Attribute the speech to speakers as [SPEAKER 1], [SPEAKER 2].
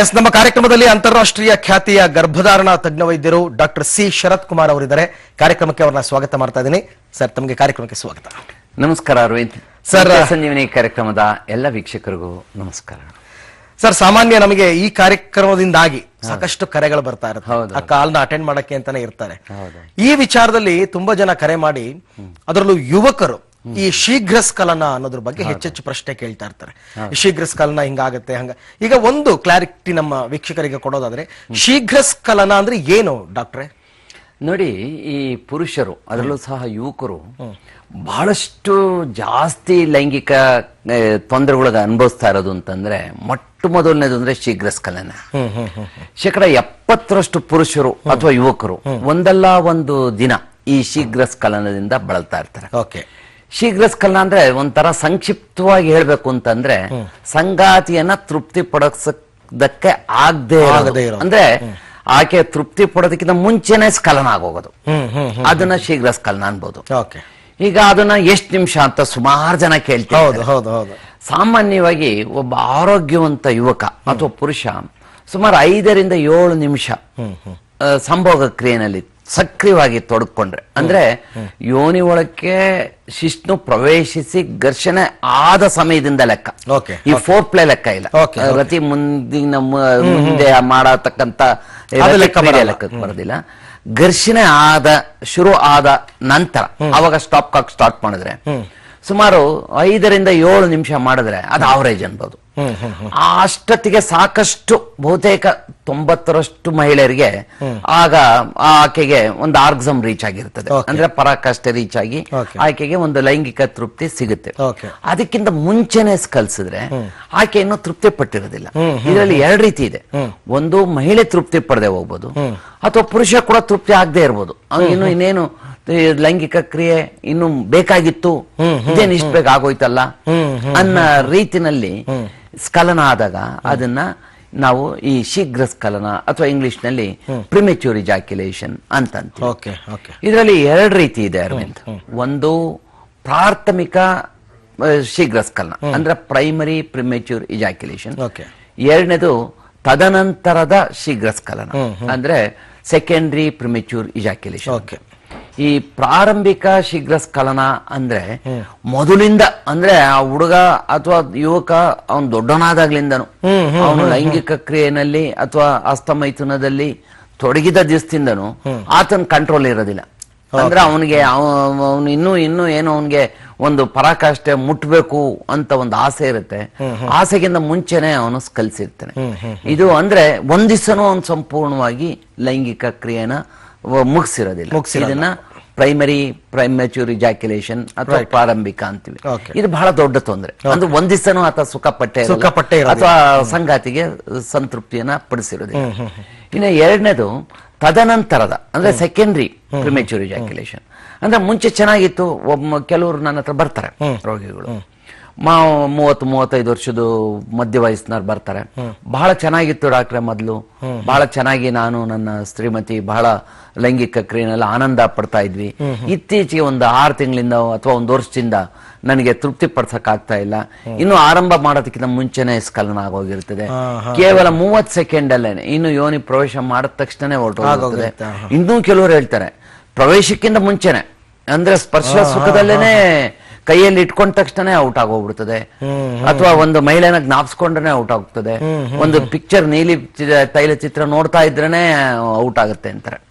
[SPEAKER 1] S ನಮ್ಮ ಕಾರ್ಯಕ್ರಮದಲ್ಲಿ ಅಂತಾರಾಷ್ಟ್ರೀಯ ಖ್ಯಾತಿಯ ಗರ್ಭಧಾರಣಾ ತಜ್ಞ ವೈದ್ಯರು ಡಾಕ್ಟರ್ ಸಿ ಶರತ್ ಕುಮಾರ್ ಅವರಿದ್ದಾರೆ. ಕಾರ್ಯಕ್ರಮಕ್ಕೆ ಅವರನ್ನ ಸ್ವಾಗತ ಮಾಡ್ತಾ ಇದ್ದೀನಿ. ಸರ್ ತಮಗೆ ಕಾರ್ಯಕ್ರಮಕ್ಕೆ ಸ್ವಾಗತ.
[SPEAKER 2] ನಮಸ್ಕಾರ ಅರವಿಂದ್
[SPEAKER 1] ಸರ್,
[SPEAKER 2] ಸಂಜೀವಿನಿ ಕಾರ್ಯಕ್ರಮದ ಎಲ್ಲ ವೀಕ್ಷಕರಿಗೂ ನಮಸ್ಕಾರ.
[SPEAKER 1] ಸರ್ ಸಾಮಾನ್ಯ ನಮಗೆ ಈ ಕಾರ್ಯಕ್ರಮದಿಂದಾಗಿ ಸಾಕಷ್ಟು ಕರೆಗಳು ಬರ್ತಾ ಇರುತ್ತೆ. ಆ ಕಾಲ್ನ ಅಟೆಂಡ್ ಮಾಡಕ್ಕೆ ಅಂತಾನೆ ಇರ್ತಾರೆ. ಈ ವಿಚಾರದಲ್ಲಿ ತುಂಬಾ ಜನ ಕರೆ ಮಾಡಿ ಅದರಲ್ಲೂ ಯುವಕರು ಈ ಶೀಘ್ರ ಸ್ಖಲನ ಅನ್ನೋದ್ರ ಬಗ್ಗೆ ಹೆಚ್ಚೆಚ್ಚು ಪ್ರಶ್ನೆ ಕೇಳ್ತಾ ಇರ್ತಾರೆ. ಶೀಘ್ರ ಸ್ಖಲನ ಹಿಂಗಾಗತ್ತೆ ಹಂಗ. ಈಗ ಒಂದು ಕ್ಲಾರಿಟಿ ನಮ್ಮ ವೀಕ್ಷಕರಿಗೆ ಕೊಡೋದಾದ್ರೆ ಶೀಘ್ರ ಸ್ಖಲನ ಅಂದ್ರೆ ಏನು ಡಾಕ್ಟ್ರೆ?
[SPEAKER 2] ನೋಡಿ ಈ ಪುರುಷರು ಅದರಲ್ಲೂ ಸಹ ಯುವಕರು ಬಹಳಷ್ಟು ಜಾಸ್ತಿ ಲೈಂಗಿಕ ತೊಂದರೆಗಳಿಗೆ ಅನುಭವಿಸ್ತಾ ಇರೋದು ಅಂತಂದ್ರೆ ಮೊಟ್ಟ ಮೊದಲನೇದು ಅಂದ್ರೆ ಶೀಘ್ರ ಸ್ಖಲನ ಶೇಕಡ ಎಪ್ಪತ್ತರಷ್ಟು ಪುರುಷರು ಅಥವಾ ಯುವಕರು ಒಂದಲ್ಲ ಒಂದು ದಿನ ಈ ಶೀಘ್ರ ಸ್ಖಲನದಿಂದ ಬಳಲ್ತಾ ಇರ್ತಾರೆ. ಶೀಘ್ರ ಸ್ಖಲನ ಅಂದ್ರೆ ಒಂಥರ ಸಂಕ್ಷಿಪ್ತವಾಗಿ ಹೇಳ್ಬೇಕು ಅಂತಂದ್ರೆ ಸಂಗಾತಿಯನ್ನ ತೃಪ್ತಿ ಪಡಿಸೋದಕ್ಕೆ ಆಗದೆ. ಅಂದ್ರೆ ಆಕೆ ತೃಪ್ತಿ ಪಡೋದಕ್ಕಿಂತ ಮುಂಚೆನೆ ಸ್ಖಲನ ಆಗೋಗೋದು. ಅದನ್ನ ಶೀಘ್ರ ಸ್ಖಲನ ಅನ್ಬೋದು.
[SPEAKER 1] ಓಕೆ.
[SPEAKER 2] ಈಗ ಅದನ್ನ ಎಷ್ಟ್ ನಿಮಿಷ ಅಂತ ಸುಮಾರು ಜನ ಕೇಳ್ತಾರೆ
[SPEAKER 1] ಹೌದು ಹೌದು ಹೌದು.
[SPEAKER 2] ಸಾಮಾನ್ಯವಾಗಿ ಒಬ್ಬ ಆರೋಗ್ಯವಂತ ಯುವಕ ಅಥವಾ ಪುರುಷ ಸುಮಾರು ಐದರಿಂದ ಏಳು ನಿಮಿಷ ಸಂಭೋಗ ಕ್ರಿಯೆನಲ್ಲಿ ಸಕ್ರಿಯವಾಗಿ ತೊಡಕೊಂಡ್ರೆ. ಅಂದ್ರೆ ಯೋನಿ ಒಳಕ್ಕೆ ಶಿಷ್ಣು ಪ್ರವೇಶಿಸಿ ಘರ್ಷಣೆ ಆದ ಸಮಯದಿಂದ ಲೆಕ್ಕ. ಈ ಫೋರ್ ಪ್ಲೇ ಲೆಕ್ಕ ಇಲ್ಲ. ರತಿ ಮುಂದಿನ ಮುಂದೆ ಮಾಡತಕ್ಕಂತ
[SPEAKER 1] ಲೆಕ್ಕ.
[SPEAKER 2] ಲೆಕ್ಕಕ್ಕೆ ಬರೋದಿಲ್ಲ. ಘರ್ಷಣೆ ಆದ ಶುರು ಆದ ನಂತರ ಅವಾಗ ಸ್ಟಾಪ್ ಕಾಕ್ ಸ್ಟಾರ್ಟ್ ಮಾಡಿದ್ರೆ. ಸುಮಾರು ಐದರಿಂದ ಏಳು ನಿಮಿಷ ಮಾಡಿದ್ರೆ ಅದು ಆವರೇಜ್ ಅನ್ಬೋದು. ಆ ಅಷ್ಟೊತ್ತಿಗೆ ಸಾಕಷ್ಟು ಬಹುತೇಕ ತೊಂಬತ್ತರಷ್ಟು ಮಹಿಳೆಯರಿಗೆ ಆಗ ಆ ಆಕೆಗೆ ಒಂದು ಆರ್ಗಸಮ್ ರೀಚ್ ಆಗಿರ್ತದೆ. ಅಂದ್ರೆ ಪರಾಕಾಷ್ಠೆ ರೀಚ್ ಆಗಿ. ಆಕೆಗೆ ಒಂದು ಲೈಂಗಿಕ ತೃಪ್ತಿ ಸಿಗುತ್ತೆ. ಅದಕ್ಕಿಂತ ಮುಂಚೆನೆ ಕಲ್ಸಿದ್ರೆ ಆಕೆ ಇನ್ನೂ ತೃಪ್ತಿ ಪಟ್ಟಿರೋದಿಲ್ಲ. ಇದರಲ್ಲಿ ಎರಡು ರೀತಿ ಇದೆ. ಒಂದು ಮಹಿಳೆ ತೃಪ್ತಿ ಪಡೆದೇ ಹೋಗ್ಬೋದು ಅಥವಾ ಪುರುಷ ಕೂಡ ತೃಪ್ತಿ ಆಗದೆ ಇರ್ಬೋದು. ಇನ್ನು ಇನ್ನೇನು ಲೈಂಗಿಕ ಕ್ರಿಯೆ ಇನ್ನು ಬೇಕಾಗಿತ್ತು. ಇದೇನು ಇಷ್ಟ ಬೇಕಾಗೋಯ್ತಲ್ಲ ಅನ್ನ ಅನ್ನೋ ರೀತಿನಲ್ಲಿ ಸ್ಖಲನ ಆದಾಗ ಅದನ್ನ ನಾವು ಈ ಶೀಘ್ರ ಸ್ಖಲನ ಅಥವಾ ಇಂಗ್ಲಿಷ್ನಲ್ಲಿ ಪ್ರಿಮೆಚ್ಯೂರ್ ಇಜಾಕ್ಯುಲೇಷನ್ ಅಂತ ಇದರಲ್ಲಿ ಎರಡು ರೀತಿ ಇದೆ ಅರವಿಂದ್. ಒಂದು ಪ್ರಾಥಮಿಕ ಶೀಘ್ರ ಸ್ಖಲನ ಅಂದ್ರೆ ಪ್ರೈಮರಿ ಪ್ರಿಮೆಚ್ಯೂರ್ ಇಜಾಕ್ಯುಲೇಷನ್. ಎರಡನೇದು ತದನಂತರದ ಶೀಘ್ರ ಸ್ಖಲನ ಅಂದ್ರೆ ಸೆಕೆಂಡರಿ ಪ್ರಿಮೆಚ್ಯೂರ್ ಇಜಾಕ್ಯುಲೇಷನ್. ಈ ಪ್ರಾರಂಭಿಕ ಶೀಘ್ರ ಸ್ಖಲನ ಅಂದ್ರೆ ಮೊದಲಿಂದ ಅಂದ್ರೆ ಆ ಹುಡುಗ ಅಥವಾ ಯುವಕ ಅವನು ದೊಡ್ಡವನಾದಾಗ್ಲಿಂದನು. ಅವನು ಲೈಂಗಿಕ ಕ್ರಿಯೆನಲ್ಲಿ ಅಥವಾ ಅಸ್ತಮೈಥುನದಲ್ಲಿ ತೊಡಗಿದ ದಿವಸದಿಂದನು ಆತನ ಕಂಟ್ರೋಲ್ ಇರೋದಿಲ್ಲ. ಅಂದ್ರೆ ಅವನಿಗೆ ಅವನು ಇನ್ನೂ ಇನ್ನೂ ಏನೋ ಅವನಿಗೆ ಒಂದು ಪರಾಕಾಷ್ಠೆ ಮುಟ್ಬೇಕು ಅಂತ ಒಂದು ಆಸೆ ಇರುತ್ತೆ. ಆಸೆಗಿಂತ ಮುಂಚೆನೆ ಅವನು ಕಲ್ಸಿರ್ತಾನೆ ಇದು ಅಂದ್ರೆ ಒಂದ್ ದಿವಸನೂ ಅವನು ಸಂಪೂರ್ಣವಾಗಿ ಲೈಂಗಿಕ ಕ್ರಿಯೆನ ಮುಗಿಸಿರೋದಿಲ್ಲ. ಇದನ್ನ ಪ್ರೈಮರಿ ಪ್ರೈಮೆಚ್ಯೂರ್ ಇಜಾಕ್ಯುಲೇಷನ್ ಅಥವಾ ಪ್ರಾರಂಭಿಕ ಅಂತೀವಿ. ಇದು ಬಹಳ ದೊಡ್ಡ ತೊಂದರೆ. ಅಂದ್ರೆ ಒಂದ್ ದಿವಸನೂ ಆತ ಸುಖ ಪಟ್ಟೆ. ಅಥವಾ ಸಂಗಾತಿಗೆ ಸಂತೃಪ್ತಿಯನ್ನ ಪಡಿಸಿರೋದಿಲ್ಲ. ಇನ್ನು ಎರಡನೇದು ತದನಂತರದ ಅಂದ್ರೆ ಸೆಕೆಂಡರಿ ಪ್ರಿಮೆಚೂರಿ ಇಜಾಕ್ಯುಲೇಷನ್ ಅಂದ್ರೆ ಮುಂಚೆ ಚೆನ್ನಾಗಿತ್ತು ಒಬ್ಬ ಕೆಲವರು ನನ್ನ ಹತ್ರ ಬರ್ತಾರೆ ರೋಗಿಗಳು. ಮಾ ಮೂವತ್ತು ಮೂವತ್ತೈದು ವರ್ಷದ ಮಧ್ಯ ವಯಸ್ಸಿನವ್ರು ಬರ್ತಾರೆ. ಬಹಳ ಚೆನ್ನಾಗಿತ್ತು ಡಾಕ್ಟ್ರೆ ಮೊದಲು. ಬಹಳ ಚೆನ್ನಾಗಿ ನಾನು ನನ್ನ ಶ್ರೀಮತಿ ಬಹಳ ಲೈಂಗಿಕ ಕ್ರಿಯೆನೆಲ್ಲ ಆನಂದ ಪಡ್ತಾ ಇದ್ವಿ. ಇತ್ತೀಚೆಗೆ ಒಂದು ಆರು ತಿಂಗಳಿಂದ ಅಥವಾ ಒಂದು ವರ್ಷದಿಂದ ನನಗೆ ತೃಪ್ತಿ ಪಡ್ಸಕ್ ಆಗ್ತಾ ಇಲ್ಲ ಇನ್ನು ಆರಂಭ ಮಾಡೋದಕ್ಕಿಂತ ಮುಂಚೆನೆ ಸ್ಕಲನ ಆಗೋಗಿರ್ತದೆ ಕೇವಲ ಮೂವತ್ ಸೆಕೆಂಡ್ ಅಲ್ಲೇನೆ ಇನ್ನು ಯೋನಿ ಪ್ರವೇಶ ಮಾಡಿದ ತಕ್ಷಣ
[SPEAKER 1] ಹೊರಟೋಗ್ತದೆ
[SPEAKER 2] ಇನ್ನೂ ಕೆಲವರು ಹೇಳ್ತಾರೆ ಪ್ರವೇಶಕ್ಕಿಂತ ಮುಂಚೆನೆ ಅಂದ್ರೆ ಸ್ಪರ್ಶ ಸುಖದಲ್ಲೇನೆ ಕೈಯಲ್ಲಿ ಇಟ್ಕೊಂಡ ತಕ್ಷಣನೇ ಔಟ್ ಆಗೋಗ್ಬಿಡ್ತದೆ. ಅಥವಾ ಒಂದು ಮಹಿಳೆನ ಜ್ಞಾಪಿಸ್ಕೊಂಡ್ರೆ ಔಟ್ ಆಗ್ತದೆ ಒಂದು ಪಿಕ್ಚರ್ ನೀಲಿ ತೈಲ ಚಿತ್ರ ನೋಡ್ತಾ ಇದ್ರೇನೆ ಔಟ್ ಆಗುತ್ತೆ ಅಂತಾರೆ.